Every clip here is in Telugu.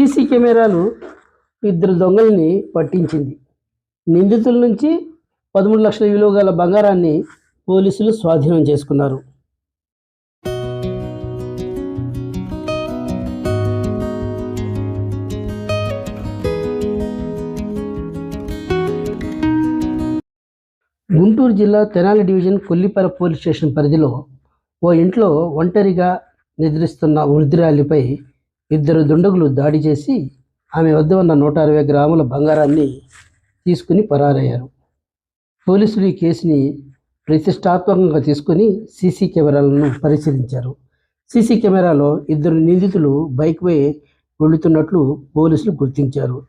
సీసీ కెమెరాలు ఇద్దరు దొంగల్ని పట్టించింది. నిందితుల నుంచి పదమూడు లక్షల విలువ గల బంగారాన్ని పోలీసులు స్వాధీనం చేసుకున్నారు. గుంటూరు జిల్లా Tenali division Kollipara police station పరిధిలో ఓ ఇంట్లో ఒంటరిగా నిద్రిస్తున్న వృద్ధురాలిపై ఇద్దరు దుండగులు దాడి చేసి ఆమె వద్ద ఉన్న నూట అరవై గ్రాముల బంగారాన్ని తీసుకుని పరారయ్యారు. పోలీసులు ఈ కేసుని ప్రతిష్టాత్మకంగా తీసుకుని సీసీ కెమెరాలను పరిశీలించారు. సీసీ కెమెరాలో ఇద్దరు నిందితులు బైక్పై వెళుతున్నట్లు పోలీసులు గుర్తించారు.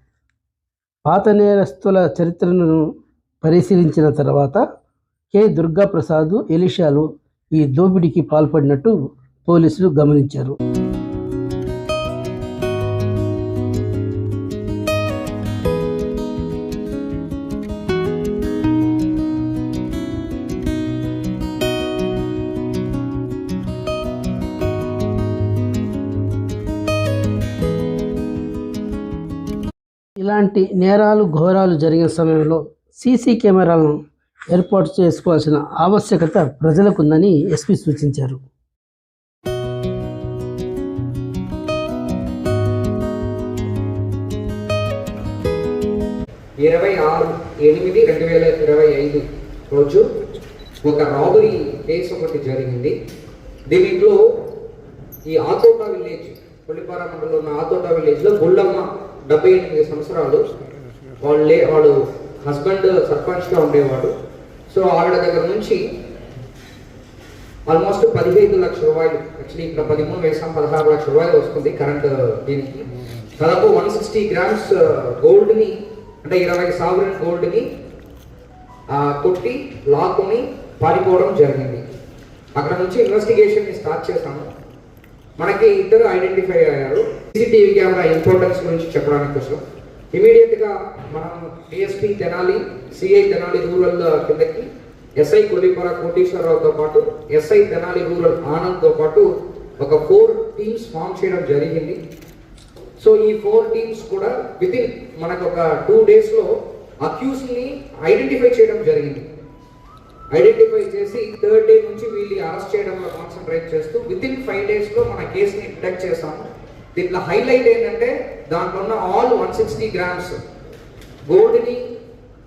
పాత నేరస్తుల చరిత్రను పరిశీలించిన తర్వాత కె. దుర్గా ప్రసాద్ ఎలిషాలు ఈ దోపిడీకి పాల్పడినట్టు పోలీసులు గమనించారు. ఇలాంటి నేరాలు ఘోరాలు జరిగిన సమయంలో సీసీ కెమెరాలను ఏర్పాటు చేసుకోవాల్సిన ఆవశ్యకత ప్రజలకుందని ఎస్పీ సూచించారు. ఇరవై ఆరు ఎనిమిది రెండు వేల ఇరవై ఐదు రోజు ఒక రాబరీ కేసు ఒకటి జరిగింది. దీనిలో ఈ ఆతోట విలేజ్ కొల్లిపార మండలంలో ఉన్న ఆతోట విలేజ్లో గుళ్ళమ్మ డెబ్బై ఎనిమిది సంవత్సరాలు వాళ్ళు లే వాడు హస్బెండ్ సర్పంచ్గా ఉండేవాడు. సో ఆవిడ దగ్గర నుంచి ఆల్మోస్ట్ పదిహేను లక్షల రూపాయలు యాక్చువల్లీ ఇక్కడ పదిమూడు వేసాం పదహారు లక్షల రూపాయలు వస్తుంది కరెంట్ దీనికి. దాదాపు వన్ సిక్స్టీ గ్రామ్స్ గోల్డ్ని అంటే ఇరవై సావరన్ గోల్డ్ని కొట్టి లాక్కుని పారిపోవడం జరిగింది. అక్కడ నుంచి ఇన్వెస్టిగేషన్ని స్టార్ట్ చేశాము. మనకి ఇద్దరు ఐడెంటిఫై అయ్యారు. సీసీటీవీ కెమెరా ఇంపార్టెన్స్ గురించి చెప్పడానికి కోసం ఇమీడియట్గా మనం DSP Tenali CI Tenali rural కిందకి ఎస్ఐ కొలిపర కోటేశ్వరరావుతో పాటు ఎస్ఐ తెనాలి రూరల్ ఆనంద్తో పాటు ఒక ఫోర్ టీమ్స్ ఫామ్ చేయడం జరిగింది. సో ఈ ఫోర్ టీమ్స్ కూడా విత్ ఇన్ మనకు ఒక టూ డేస్లో అక్యూస్ని ఐడెంటిఫై చేయడం జరిగింది. ఐడెంటిఫై చేసి థర్డ్ డే నుంచి వీళ్ళు అరెస్ట్ చేయడంలో కాన్సన్ట్రేట్ చేస్తూ విత్ ఇన్ ఫైవ్ డేస్లో మన కేసుని డిటెక్ట్ చేశాము. దీంట్లో హైలైట్ ఏంటంటే దాంట్లో ఉన్న ఆల్ వన్ సిక్స్టీ గ్రామ్స్ గోల్డ్ని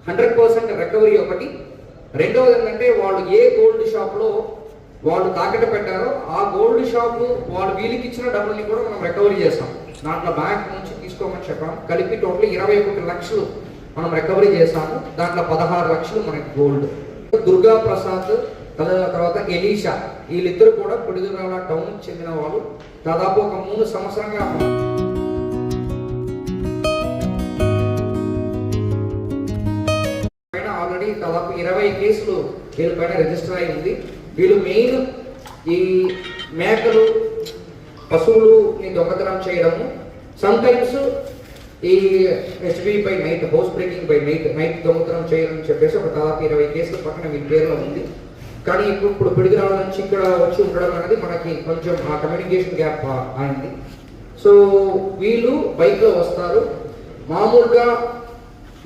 హండ్రెడ్ పర్సెంట్ రికవరీ ఒకటి. రెండవది ఏంటంటే వాళ్ళు ఏ గోల్డ్ షాప్లో వాళ్ళు తాకట్టు పెట్టారో ఆ గోల్డ్ షాప్ వాళ్ళు వీళ్ళకి ఇచ్చిన డబ్బుల్ని కూడా మనం రికవరీ చేస్తాం. దాంట్లో బ్యాంక్ నుంచి తీసుకోమని చెప్పాం. కలిపి టోటల్ ఇరవై ఒకటి లక్షలు మనం రికవరీ చేస్తాము. దాంట్లో పదహారు లక్షలు మనకి గోల్డ్ దుర్గా ప్రసాద్ తద- తర్వాత ఎలీషా. వీళ్ళిద్దరు కూడా పిడుగురాల టౌన్ చెందిన వాళ్ళు. దాదాపు ఒక మూడు సంవత్సరంగా పైన ఆల్రెడీ దాదాపు ఇరవై కేసులు వీళ్ళ పైన రిజిస్టర్ అయి ఉంది. వీళ్ళు మెయిన్ ఈ మేకలు పశువులుని దొంగతనం చేయడము. సమ్ టైమ్స్ ఈ HB by night house breaking by night night దొంగతనం చేయడం చెప్పేసి ఒక దాదాపు ఇరవై కేసులు పక్కన వీళ్ళ పేరులో ఉంది. కానీ ఇప్పుడు ఇప్పుడు పిడుగురాల నుంచి ఇక్కడ వచ్చి ఉండడం అనేది మనకి కొంచెం ఆ కమ్యూనికేషన్ గ్యాప్ అయింది. సో వీళ్ళు బైక్లో వస్తారు. మామూలుగా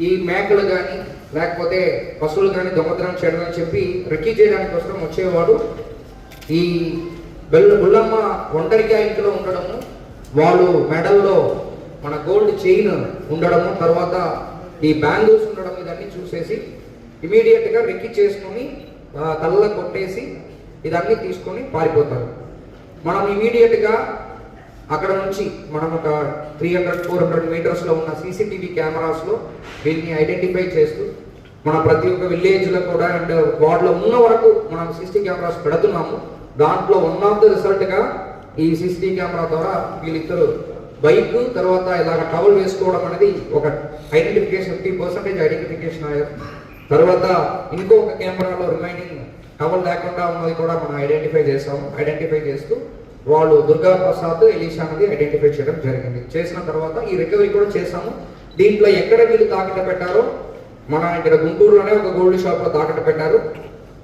ఈ మేకలు కానీ లేకపోతే పశువులు కానీ దొంగతనం చేయడం అని చెప్పి రెక్కీ చేయడానికి కోసం వచ్చేవాడు. ఈ బెల్ల బుల్లమ్మ ఒంటరిగా ఇంట్లో ఉండడము వాళ్ళు మెడల్లో మన గోల్డ్ చైన్ ఉండడము తర్వాత ఈ బ్యాంగిల్స్ ఉండడం ఇదన్నీ చూసేసి ఇమీడియట్గా రెక్కి చేసుకొని కళ్ళ కొట్టేసి ఇదన్నీ తీసుకొని పారిపోతారు. మనం ఇమీడియట్గా అక్కడ నుంచి మనం ఒక త్రీ హండ్రెడ్ ఫోర్ హండ్రెడ్ మీటర్స్లో ఉన్న సీసీటీవీ కెమెరాస్లో వీళ్ళని ఐడెంటిఫై చేస్తూ మన ప్రతి ఒక్క విలేజ్లో కూడా అండ్ వార్డులో ఉన్న వరకు మనం సీసీ కెమెరాస్ పెడుతున్నాము. దాంట్లో వన్ ఆఫ్ ద రిజల్ట్గా ఈ సీసీటీవీ కెమెరా ద్వారా వీళ్ళిద్దరు బైక్ తర్వాత ఇలాగ టవల్ వేసుకోవడం అనేది ఒక ఐడెంటిఫికేషన్ ఫిఫ్టీ పర్సెంటేజ్ ఐడెంటిఫికేషన్ అయ్యారు. తర్వాత ఇంకొక కెమెరాలో రిమైనింగ్ టవల్ లేకుండా ఉన్నది కూడా మనం ఐడెంటిఫై చేస్తాం ఐడెంటిఫై చేస్తూ వాళ్ళు దుర్గా ప్రసాద్ ఎలీషా అనేది ఐడెంటిఫై చేయడం జరిగింది. చేసిన తర్వాత ఈ రికవరీ కూడా చేసాము దీంట్లో ఎక్కడ వీళ్ళు తాకట పెట్టారో మన ఇక్కడ గుంటూరులోనే ఒక గోల్డ్ షాప్లో పెట్టారు.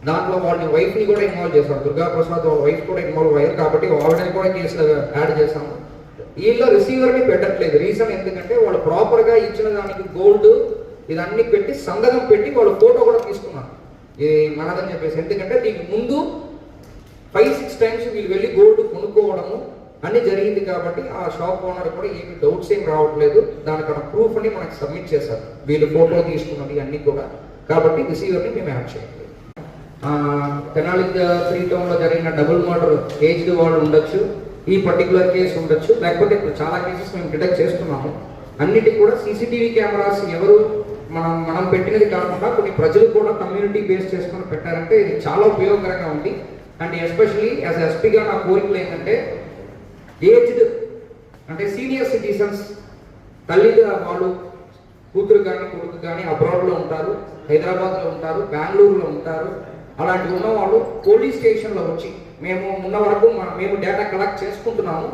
దాంట్లో వాళ్ళని వైఫ్ని కూడా ఇన్వాల్వ్ చేశారు. దుర్గా ప్రసాద్ వాళ్ళ వైఫ్ కూడా ఇన్వాల్వ్ అయ్యారు కాబట్టి ఆవిడని కూడా కేసులో యాడ్ చేసాము వీళ్ళు రిసీవర్ని పెట్టట్లేదు. రీజన్ ఎందుకంటే వాళ్ళు ప్రాపర్గా ఇచ్చిన దానికి గోల్డ్ ఇదన్నీ పెట్టి సంతకం పెట్టి వాళ్ళు ఫోటో కూడా తీసుకున్నారు ఇది మనదని చెప్పేసి. ఎందుకంటే దీనికి ముందు ఫైవ్ సిక్స్ టైమ్స్ వీళ్ళు వెళ్ళి గోల్డ్ కొనుక్కోవడము అన్ని జరిగింది కాబట్టి ఆ షాప్ ఓనర్ కూడా ఏమి డౌట్స్ ఏం రావట్లేదు. దానికన్నా ప్రూఫ్ అని మనకు సబ్మిట్ చేశారు. వీళ్ళు ఫోటో తీసుకున్నది అన్ని కూడా. కాబట్టి రిసీవర్ని మేము యాడ్ చేయలేదు తెనాలి త్రీ టౌన్లో జరిగిన డబుల్ మర్డర్ ఏజ్డ్ వాళ్ళు ఉండొచ్చు. ఈ పర్టికులర్ కేసు ఉండొచ్చు. లేకపోతే ఇప్పుడు చాలా కేసెస్ మేము డిటెక్ట్ చేస్తున్నాము అన్నిటికీ కూడా సీసీటీవీ కెమెరాస్ ఎవరు మనం మనం పెట్టినది కాకుండా కొన్ని ప్రజలు కూడా కమ్యూనిటీ బేస్ చేసుకొని పెట్టారంటే ఇది చాలా ఉపయోగకరంగా ఉంది. అండ్ ఎస్పెషలీ యాజ్ ఎస్పీగా నా కోరికలు ఏంటంటే ఏజ్డ్ అంటే సీనియర్ సిటిజన్స్ తల్లిగా వాళ్ళు కూతురు కానీ కొడుకు కానీ అబ్రాడ్లో ఉంటారు హైదరాబాద్లో ఉంటారు బెంగళూరులో ఉంటారు. అలాంటి ఉన్నవాళ్ళు పోలీస్ స్టేషన్లో వచ్చి మేము ఉన్న వరకు మేము డేటా కలెక్ట్ చేసుకుంటున్నాము.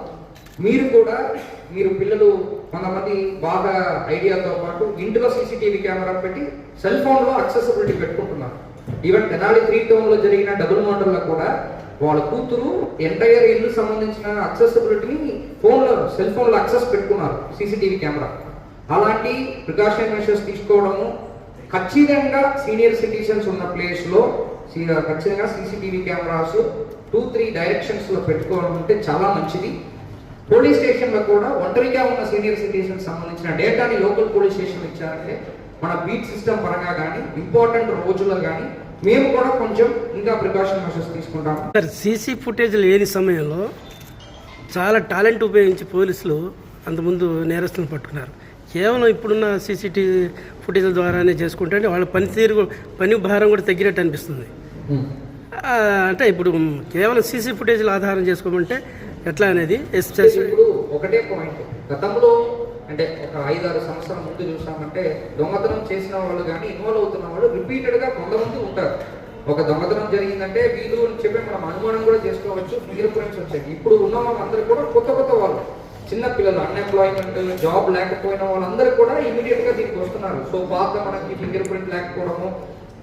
మీరు కూడా మీరు పిల్లలు కొంతమంది బాగా ఐడియాతో పాటు ఇంటిలో సీసీటీవీ కెమెరా పెట్టి సెల్ ఫోన్లో అక్సెసిబిలిటీ పెట్టుకుంటున్నారు. ఈవెన్ తెనాలి త్రీ టౌన్లో జరిగిన డబుల్ మోడల్లో కూడా వాళ్ళ కూతురు ఎంటైర్ ఇల్లు సంబంధించిన అక్సెసిబిలిటీని ఫోన్లో సెల్ ఫోన్లో అక్సెస్ పెట్టుకున్నారు సీసీటీవీ కెమెరా. అలాంటి ప్రికాషన్ మెషర్స్ తీసుకోవడము ఖచ్చితంగా సీనియర్ సిటిజన్స్ ఉన్న ప్లేస్లో ఖచ్చితంగా సీసీటీవీ కెమెరాస్ టూ త్రీ డైరెక్షన్స్లో పెట్టుకోవడం అంటే చాలా మంచిది. పోలీస్ స్టేషన్లో కూడా ఒంటరిగా ఉన్న సీనియర్ సిటిజన్స్ సంబంధించిన డేటాని లోకల్ పోలీస్ స్టేషన్ ఇచ్చారంటే మన బీట్ సిస్టమ్ పరంగా కానీ ఇంపార్టెంట్ రోజుల్లో కానీ మేము కూడా కొంచెం ఇంకా ప్రికాషన్ మెషర్స్ తీసుకుంటాము. సార్ సీసీ ఫుటేజ్ లేని సమయంలో చాలా టాలెంట్ ఉపయోగించి పోలీసులు అంతకుముందు నేరస్తులను పట్టుకున్నారు. కేవలం ఇప్పుడున్న సీసీటీవీ ఫుటేజ్ల ద్వారానే చేసుకుంటే వాళ్ళ పనితీరు పని భారం కూడా తగ్గినట్టు అనిపిస్తుంది. అంటే ఇప్పుడు కేవలం సీసీ ఫుటేజ్లు ఆధారం చేసుకోమంటే ఎట్లా అనేది ఇప్పుడు ఒకటే పాయింట్ గతంలో అంటే ఒక ఐదారు సంవత్సరాల ముందు చూసామంటే దొంగతనం చేసిన వాళ్ళు కానీ ఇన్వాల్వ్ అవుతున్న వాళ్ళు రిపీటెడ్గా కొంతమంది ఉంటారు. ఒక దొంగతనం జరిగిందంటే వీళ్ళు అని చెప్పి మనం అనుమానం కూడా చేసుకోవచ్చు ఫింగర్ ప్రింట్స్ వచ్చాయి. ఇప్పుడు ఉన్న వాళ్ళందరూ కూడా కొత్త కొత్త వాళ్ళు. చిన్న పిల్లలు అన్ఎంప్లాయ్మెంట్ జాబ్ లేకపోయిన వాళ్ళందరూ కూడా ఇమీడియట్గా దీనికి వస్తున్నారు. సో పాత మనకి ఫింగర్ ప్రింట్ లేకపోవడము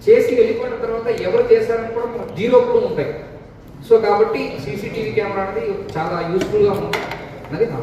చేసి వెళ్ళిపోయిన తర్వాత ఎవరు చేశారని కూడా జీరో కూడా ఉంటాయి. సో కాబట్టి సీసీటీవీ కెమెరా అనేది చాలా యూస్ఫుల్గా ఉంది. అది నా